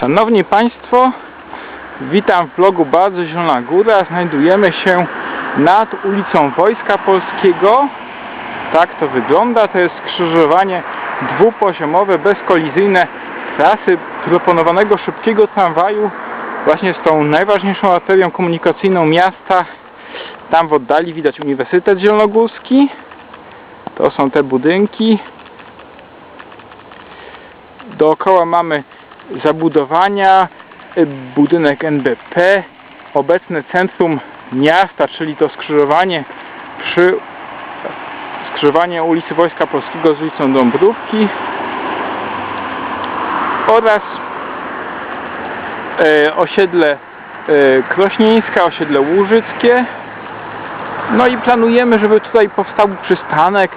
Szanowni Państwo, witam w vlogu Bardzo Zielona Góra. Znajdujemy się nad ulicą Wojska Polskiego. Tak to wygląda. To jest skrzyżowanie dwupoziomowe, bezkolizyjne trasy proponowanego szybkiego tramwaju właśnie z tą najważniejszą arterią komunikacyjną miasta. Tam w oddali widać Uniwersytet Zielonogórski. To są te budynki. Dookoła mamy zabudowania, y, budynek NBP, obecne centrum miasta, czyli to skrzyżowanie przy skrzyżowanie ulicy Wojska Polskiego z ulicą Dąbrówki oraz e, osiedle e, Krośnieńska, osiedle Łużyckie. No i planujemy, żeby tutaj powstał przystanek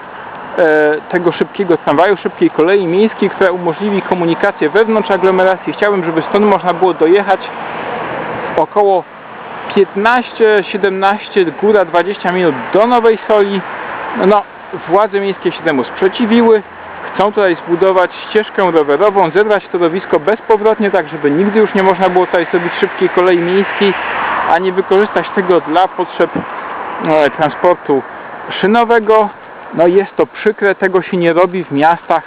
tego szybkiego tramwaju, szybkiej kolei miejskiej, która umożliwi komunikację wewnątrz aglomeracji. Chciałbym, żeby stąd można było dojechać około 15-17, góra 20 minut do Nowej Soli. No, władze miejskie się temu sprzeciwiły. Chcą tutaj zbudować ścieżkę rowerową, zebrać torowisko bezpowrotnie, tak żeby nigdy już nie można było tutaj zrobić szybkiej kolei miejskiej, ani wykorzystać tego dla potrzeb e, transportu szynowego. No jest to przykre, tego się nie robi w miastach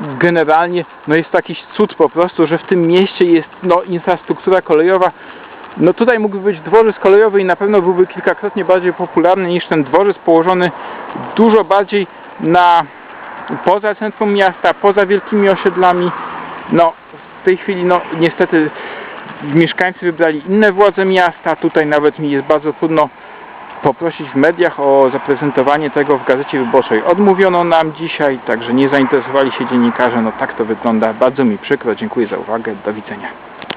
generalnie. No jest to jakiś cud po prostu, że w tym mieście jest no, infrastruktura kolejowa. No tutaj mógłby być dworzec kolejowy i na pewno byłby kilkakrotnie bardziej popularny niż ten dworzec położony dużo bardziej na poza centrum miasta, poza wielkimi osiedlami. No w tej chwili no niestety mieszkańcy wybrali inne władze miasta. Tutaj nawet mi jest bardzo trudno poprosić w mediach o zaprezentowanie tego w Gazecie Wyborczej. Odmówiono nam dzisiaj, także nie zainteresowali się dziennikarze. No tak to wygląda. Bardzo mi przykro. Dziękuję za uwagę. Do widzenia.